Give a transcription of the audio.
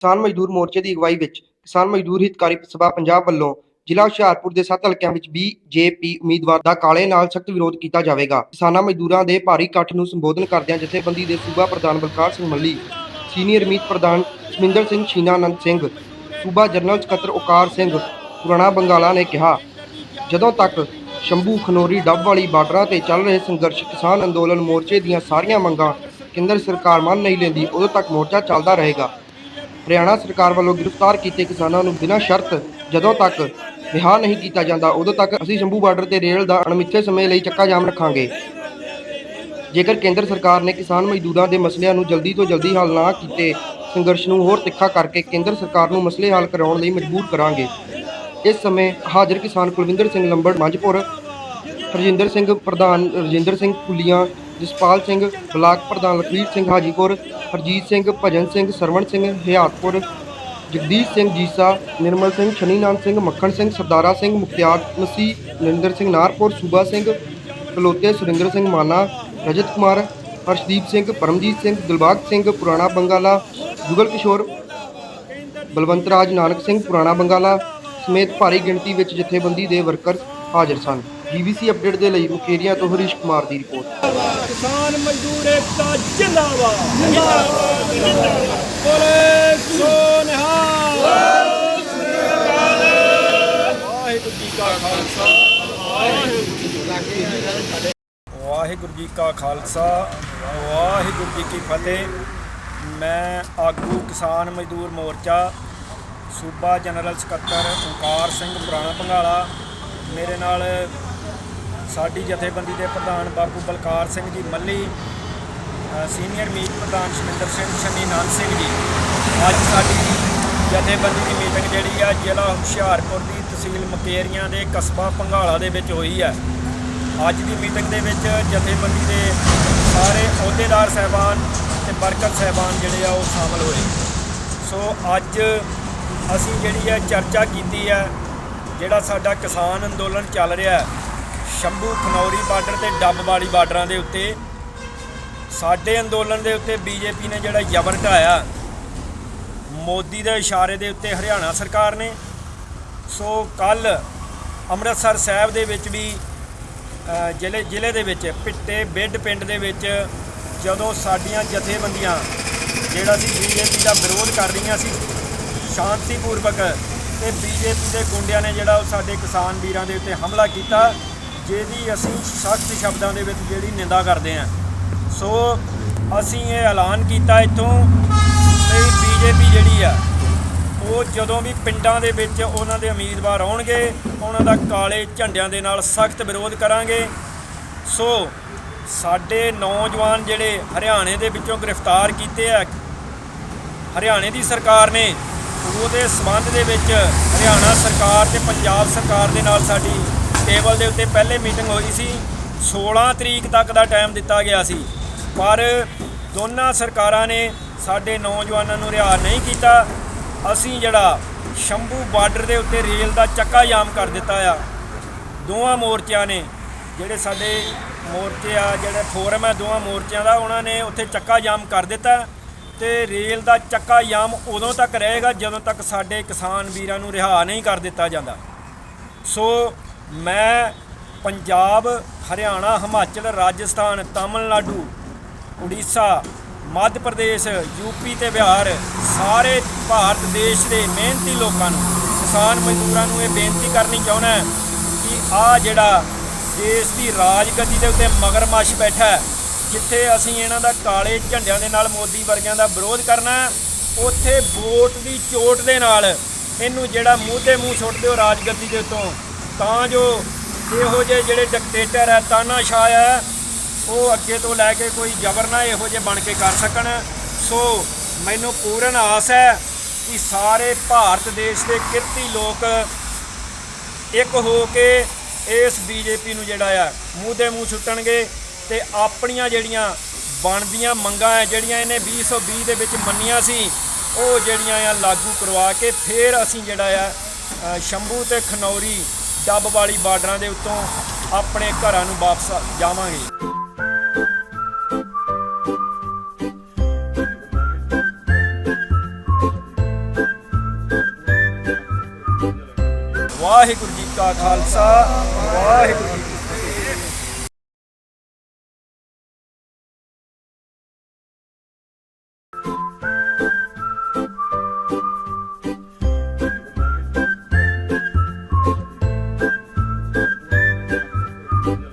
ਕਿਸਾਨ ਮਜ਼ਦੂਰ ਮੋਰਚੇ ਦੀ ਅਗਵਾਈ ਵਿੱਚ ਕਿਸਾਨ ਮਜ਼ਦੂਰ ਹਿਤਕਾਰੀ ਸਭਾ ਪੰਜਾਬ ਵੱਲੋਂ ਜ਼ਿਲ੍ਹਾ ਹੁਸ਼ਿਆਰਪੁਰ ਦੇ ਸੱਤ ਹਲਕਿਆਂ ਵਿੱਚ ਬੀਜੇਪੀ ਉਮੀਦਵਾਰ ਦਾ ਕਾਲੇ ਨਾਲ ਸਖਤ ਵਿਰੋਧ ਕੀਤਾ ਜਾਵੇਗਾ। ਕਿਸਾਨਾਂ ਮਜ਼ਦੂਰਾਂ ਦੇ ਭਾਰੀ ਇਕੱਠ ਨੂੰ ਸੰਬੋਧਨ ਕਰਦਿਆਂ ਜਥੇਬੰਦੀ ਦੇ ਸੂਬਾ ਪ੍ਰਧਾਨ ਬਲਕਾਰ ਸਿੰਘ ਮੱਲੀ, ਸੀਨੀਅਰ ਮੀਤ ਪ੍ਰਧਾਨ ਸਮਿੰਦਰ ਸਿੰਘ ਛੀਨਾ ਆਨੰਦ ਸਿੰਘ, ਸੂਬਾ ਜਨਰਲ ਸਕੱਤਰ ਓਕਾਰ ਸਿੰਘ, ਪੁਰਾਣਾ ਬੰਗਾਲਾ ਨੇ ਕਿਹਾ, ਜਦੋਂ ਤੱਕ ਸ਼ੰਭੂ ਖਨੋਰੀ ਡੱਬ ਵਾਲੀ ਬਾਰਡਰਾਂ ਤੇ ਚੱਲ ਰਹੇ ਸੰਘਰਸ਼ ਕਿਸਾਨ ਅੰਦੋਲਨ ਮੋਰਚੇ ਦੀਆਂ ਸਾਰੀਆਂ ਮੰਗਾਂ ਕੇਂਦਰ ਸਰਕਾਰ ਮੰਨ ਨਹੀਂ ਲੈਂਦੀ, ਉਦੋਂ ਤੱਕ ਮੋਰਚਾ ਚੱਲਦਾ ਰਹੇਗਾ। ਹਰਿਆਣਾ ਸਰਕਾਰ ਵੱਲੋਂ ਗ੍ਰਿਫਤਾਰ ਕੀਤੇ ਕਿਸਾਨਾਂ ਨੂੰ ਬਿਨਾਂ ਸ਼ਰਤ ਜਦੋਂ ਤੱਕ ਰਿਹਾ ਨਹੀਂ ਕੀਤਾ ਜਾਂਦਾ, ਉਦੋਂ ਤੱਕ ਅਸੀਂ ਸ਼ੰਭੂ ਬਾਰਡਰ ਤੇ ਰੇਲ ਦਾ ਅਣਮਿੱਥੇ ਸਮੇਂ ਲਈ ਚੱਕਾ ਜਾਮ ਰੱਖਾਂਗੇ। ਜੇਕਰ ਕੇਂਦਰ ਸਰਕਾਰ ਨੇ ਕਿਸਾਨ ਮਜ਼ਦੂਰਾਂ ਦੇ ਮਸਲਿਆਂ ਨੂੰ ਜਲਦੀ ਤੋਂ ਜਲਦੀ ਹੱਲ ਨਾ ਕੀਤੇ, ਸੰਘਰਸ਼ ਨੂੰ ਹੋਰ ਤਿੱਖਾ ਕਰਕੇ ਕੇਂਦਰ ਸਰਕਾਰ ਨੂੰ ਮਸਲੇ ਹੱਲ ਕਰਾਉਣ ਲਈ ਮਜਬੂਰ ਕਰਾਂਗੇ। ਇਸ ਸਮੇਂ ਹਾਜ਼ਰ ਕਿਸਾਨ ਕੁਲਵਿੰਦਰ ਸਿੰਘ ਲੰਬੜ, ਮੰਝਪੁਰ, ਹਰਜਿੰਦਰ ਸਿੰਘ ਪ੍ਰਧਾਨ ਰਜਿੰਦਰ ਸਿੰਘ ਕੁਲੀਆਂ ਜਸਪਾਲ ਸਿੰਘ ਬਲਾਕ ਪ੍ਰਧਾਨ ਲਖਵੀਰ ਸਿੰਘ ਹਾਜੀਪੁਰ ਹਰਜੀਤ ਸਿੰਘ, ਭਜਨ ਸਿੰਘ, ਸਰਵਣ ਸਿੰਘ ਹਿਆਤਪੁਰ ਜਗਦੀਸ਼ ਸਿੰਘ ਜੀਸਾ, ਨਿਰਮਲ ਸਿੰਘ ਸ਼ਨੀਨਾਨ ਸਿੰਘ, ਮੱਖਣ ਸਿੰਘ, ਸਰਦਾਰਾ ਸਿੰਘ, ਮੁਖਤਿਆਰ ਮਸੀਹ ਨਰਿੰਦਰ ਸਿੰਘ ਨਾਰਪੁਰ, ਸੂਬਾ ਸਿੰਘ, ਕਲੋਤੇ ਸੁਰਿੰਦਰ ਸਿੰਘ ਮਾਨਾ, ਰਜਤ ਕੁਮਾਰ, ਹਰਸ਼ਦੀਪ ਸਿੰਘ, ਪਰਮਜੀਤ ਸਿੰਘ, ਦਿਲਬਾਗ ਸਿੰਘ, ਪੁਰਾਣਾ ਬੰਗਾਲਾ, ਜੁਗਲ ਕਿਸ਼ੋਰ ਬਲਵੰਤ ਰਾਜ ਨਾਨਕ ਸਿੰਘ, ਪੁਰਾਣਾ ਬੰਗਾਲਾ ਸਮੇਤ ਭਾਰੀ ਗਿਣਤੀ ਵਿੱਚ ਜਥੇਬੰਦੀ ਦੇ ਵਰਕਰ ਹਾਜ਼ਰ ਸਨ। ਜੀਵੀਸੀ ਅਪਡੇਟ ਦੇ ਲਈ ਮੁਕੇਰੀਆਂ ਤੋਂ ਹਰੀਸ਼ ਕੁਮਾਰ ਦੀ ਰਿਪੋਰਟ। ਕਿਸਾਨ ਮਜ਼ਦੂਰ ਏਕਤਾ ਜਿੰਦਾਬਾਦ। ਜਿੰਦਾਬਾਦ ਬੋਲੇ ਸੋ ਨਿਹਾਲ। ਵਾਹਿਗੁਰੂ ਜੀ ਕਾ ਖਾਲਸਾ। ਵਾਹਿਗੁਰੂ ਜੀ ਕਾ ਖਾਲਸਾ। ਵਾਹਿਗੁਰੂ ਜੀ ਕੀ ਫਤਿਹ। ਮੈਂ ਆਗੂ ਕਿਸਾਨ ਮਜ਼ਦੂਰ ਮੋਰਚਾ ਸੂਬਾ ਜਨਰਲ ਸਕੱਤਰ ਓਂਕਾਰ ਸਿੰਘ ਪੁਰਾਣਾ ਭੰਗਾਲਾ ਮੇਰੇ ਨਾਲ ਸਾਡੀ ਜਥੇਬੰਦੀ ਦੇ ਪ੍ਰਧਾਨ ਬਾਬੂ ਬਲਕਾਰ ਸਿੰਘ ਜੀ ਮੱਲੀ ਸੀਨੀਅਰ ਮੀਤ ਪ੍ਰਧਾਨ ਸ਼ਮਿੰਦਰ ਸਿੰਘ ਸ਼ਨੀ ਨਾਨ ਸਿੰਘ ਜੀ। ਅੱਜ ਸਾਡੀ ਜਥੇਬੰਦੀ ਦੀ ਮੀਟਿੰਗ ਜਿਹੜੀ ਆ ਜ਼ਿਲ੍ਹਾ ਹੁਸ਼ਿਆਰਪੁਰ ਦੀ ਤਹਿਸੀਲ ਮਕੇਰੀਆਂ ਦੇ ਕਸਬਾ ਭੰਗਾਲਾ ਦੇ ਵਿੱਚ ਹੋਈ ਹੈ ਅੱਜ ਦੀ ਮੀਟਿੰਗ ਦੇ ਵਿੱਚ ਜਥੇਬੰਦੀ ਦੇ ਸਾਰੇ ਅਹੁਦੇਦਾਰ ਸਹਿਬਾਨ ਤੇ ਵਰਕਰ ਸਹਿਬਾਨ ਜਿਹੜੇ ਆ ਉਹ ਸ਼ਾਮਲ ਹੋਏ। ਸੋ ਅੱਜ ਅਸੀਂ ਜਿਹੜੀ ਹੈ ਚਰਚਾ ਕੀਤੀ ਹੈ ਜਿਹੜਾ ਸਾਡਾ ਕਿਸਾਨ ਅੰਦੋਲਨ ਚੱਲ ਰਿਹਾ ਹੈ ਸ਼ੰਭੂ ਖਨੌਰੀ ਬਾਰਡਰ ਤੇ ਡੱਬਵਾਲੀ ਬਾਰਡਰਾਂ ਦੇ ਉੱਤੇ ਸਾਡੇ ਅੰਦੋਲਨ ਦੇ ਉੱਤੇ ਬੀਜੇਪੀ ਨੇ ਜਿਹੜਾ ਜ਼ਬਰ ਢਾਇਆ, ਮੋਦੀ ਦੇ ਇਸ਼ਾਰੇ ਦੇ ਉੱਤੇ ਹਰਿਆਣਾ ਸਰਕਾਰ ਨੇ। ਸੋ ਕੱਲ ਅੰਮ੍ਰਿਤਸਰ ਸਾਹਿਬ ਦੇ ਵਿੱਚ ਵੀ ਜ਼ਿਲ੍ਹੇ ਜ਼ਿਲ੍ਹੇ ਦੇ ਵਿੱਚ, ਪਿੱਟੇ ਬਿੱਡ ਪਿੰਡ ਦੇ ਵਿੱਚ ਜਦੋਂ ਸਾਡੀਆਂ ਜਥੇਬੰਦੀਆਂ ਜਿਹੜਾ ਸੀ ਬੀਜੇਪੀ ਦਾ ਵਿਰੋਧ ਕਰ ਰਹੀਆਂ ਸੀ, ਸ਼ਾਂਤੀਪੂਰਵਕ ਤੇ ਬੀਜੇਪੀ ਦੇ ਗੁੰਡਿਆਂ ਨੇ ਜਿਹੜਾ ਉਹ ਸਾਡੇ ਕਿਸਾਨ ਵੀਰਾਂ ਦੇ ਉੱਤੇ ਹਮਲਾ ਕੀਤਾ ਜਿਹਦੀ ਅਸੀਂ ਸਖਤ ਸ਼ਬਦਾਂ ਦੇ ਵਿੱਚ ਜਿਹੜੀ ਨਿੰਦਾ ਕਰਦੇ ਹਾਂ। ਸੋ ਅਸੀਂ ਇਹ ਐਲਾਨ ਕੀਤਾ ਇੱਥੋਂ ਕਿ ਬੀਜੇਪੀ ਜਿਹੜੀ ਆ, ਉਹ ਜਦੋਂ ਵੀ ਪਿੰਡਾਂ ਦੇ ਵਿੱਚ ਉਹਨਾਂ ਦੇ ਉਮੀਦਵਾਰ ਆਉਣਗੇ, ਉਹਨਾਂ ਦਾ ਕਾਲੇ ਝੰਡਿਆਂ ਦੇ ਨਾਲ ਸਖਤ ਵਿਰੋਧ ਕਰਾਂਗੇ। ਸੋ ਸਾਡੇ ਨੌਜਵਾਨ ਜਿਹੜੇ ਹਰਿਆਣੇ ਦੇ ਵਿੱਚੋਂ ਗ੍ਰਿਫਤਾਰ ਕੀਤੇ ਆ, ਹਰਿਆਣੇ ਦੀ ਸਰਕਾਰ ਨੇ, ਉਹਦੇ ਸਬੰਧ ਦੇ ਵਿੱਚ ਹਰਿਆਣਾ ਸਰਕਾਰ ਤੇ ਪੰਜਾਬ ਸਰਕਾਰ ਦੇ ਨਾਲ ਸਾਡੀ ਟੇਬਲ ਦੇ ਉੱਤੇ ਪਹਿਲੇ ਮੀਟਿੰਗ ਹੋਈ ਸੀ। 16 ਤਰੀਕ ਤੱਕ ਦਾ ਟਾਈਮ ਦਿੱਤਾ ਗਿਆ ਸੀ। ਪਰ ਦੋਨਾਂ ਸਰਕਾਰਾਂ ਨੇ ਸਾਡੇ ਨੌਜਵਾਨਾਂ ਨੂੰ ਰਿਹਾ ਨਹੀਂ ਕੀਤਾ। ਅਸੀਂ ਜਿਹੜਾ ਸ਼ੰਭੂ ਬਾਰਡਰ ਦੇ ਉੱਤੇ ਰੇਲ ਦਾ ਚੱਕਾ ਜਾਮ ਕਰ ਦਿੱਤਾ ਆ। ਦੋਵਾਂ ਮੋਰਚਿਆਂ ਨੇ ਜਿਹੜੇ ਸਾਡੇ ਮੋਰਚੇ ਆ, ਜਿਹੜਾ ਫੋਰਮ ਹੈ ਦੋਵਾਂ ਮੋਰਚਿਆਂ ਦਾ, ਉਹਨਾਂ ਨੇ ਉੱਥੇ ਚੱਕਾ ਜਾਮ ਕਰ ਦਿੱਤਾ। ਤੇ ਰੇਲ ਦਾ ਚੱਕਾ ਜਾਮ ਉਦੋਂ ਤੱਕ ਰਹੇਗਾ ਜਦੋਂ ਤੱਕ ਸਾਡੇ ਕਿਸਾਨ ਵੀਰਾਂ ਨੂੰ ਰਿਹਾ ਨਹੀਂ ਕਰ ਦਿੱਤਾ ਜਾਂਦਾ। ਸੋ ਮੈਂ ਪੰਜਾਬ, ਹਰਿਆਣਾ, ਹਿਮਾਚਲ, ਰਾਜਸਥਾਨ, ਤਾਮਿਲਨਾਡੂ, ਉੜੀਸਾ, ਮੱਧ ਪ੍ਰਦੇਸ਼ ਯੂਪੀ ਤੇ ਬਿਹਾਰ ਸਾਰੇ ਭਾਰਤ ਦੇਸ਼ ਦੇ ਮਿਹਨਤੀ ਲੋਕਾਂ ਨੂੰ, ਕਿਸਾਨ ਮਜ਼ਦੂਰਾਂ ਨੂੰ ਇਹ ਬੇਨਤੀ ਕਰਨੀ ਚਾਹੁੰਦਾ ਕਿ ਆ ਜਿਹੜਾ ਦੇਸ਼ ਦੀ ਰਾਜਗੱਦੀ ਦੇ ਉੱਤੇ ਮਗਰਮੱਛ ਬੈਠਾ ਜਿੱਥੇ ਅਸੀਂ ਇਹਨਾਂ ਦਾ ਕਾਲੇ ਝੰਡਿਆਂ ਦੇ ਨਾਲ ਮੋਦੀ ਵਰਗਿਆਂ ਦਾ ਵਿਰੋਧ ਕਰਨਾ ਉੱਥੇ ਵੋਟ ਦੀ ਚੋਟ ਦੇ ਨਾਲ ਇਹਨੂੰ ਜਿਹੜਾ ਮੂੰਹ ਤੇ ਮੂੰਹ ਸੁੱਟ ਦਿਓ ਰਾਜਗੱਦੀ ਦੇ ਉੱਤੋਂ ਤਾਂ ਜੋ ਇਹੋ ਜਿਹੇ ਜਿਹੜੇ ਡਿਕਟੇਟਰ ਹੈ ਤਾਨਾਸ਼ਾਹ ਹੈ ਉਹ ਅੱਗੇ ਤੋਂ ਲੈ ਕੇ ਕੋਈ ਜ਼ਬਰ ਨਾ ਇਹੋ ਜਿਹੇ ਬਣ ਕੇ ਕਰ ਸਕਣ। ਸੋ ਮੈਨੂੰ ਪੂਰਨ ਆਸ ਹੈ ਕਿ ਸਾਰੇ ਭਾਰਤ ਦੇਸ਼ ਦੇ ਕਿਰਤੀ ਲੋਕ ਇੱਕ ਹੋ ਕੇ ਇਸ ਬੀਜੇਪੀ ਨੂੰ ਜਿਹੜਾ ਆ, ਮੂੰਹ ਦੇ ਮੂੰਹ ਛੁੱਟਣਗੇ ਤੇ ਆਪਣੀਆਂ ਜਿਹੜੀਆਂ ਬਣਦੀਆਂ ਮੰਗਾਂ ਹੈ ਜਿਹੜੀਆਂ ਇਹਨੇ 2020 ਦੇ ਵਿੱਚ ਮੰਨੀਆਂ ਸੀ, ਉਹ ਜਿਹੜੀਆਂ ਆ ਲਾਗੂ ਕਰਵਾ ਕੇ ਫਿਰ ਅਸੀਂ ਜਿਹੜਾ ਆ ਸ਼ੰਭੂ ਤੇ ਖਨੌਰੀ ਚੱਬ ਵਾਲੀ ਬਾਰਡਰਾਂ ਦੇ ਉੱਤੋਂ ਆਪਣੇ ਘਰਾਂ ਨੂੰ ਵਾਪਸ ਜਾਵਾਂਗੇ। ਵਾਹਿਗੁਰੂ ਜੀ ਕਾ ਖਾਲਸਾ, ਵਾਹਿਗੁਰੂ Yeah.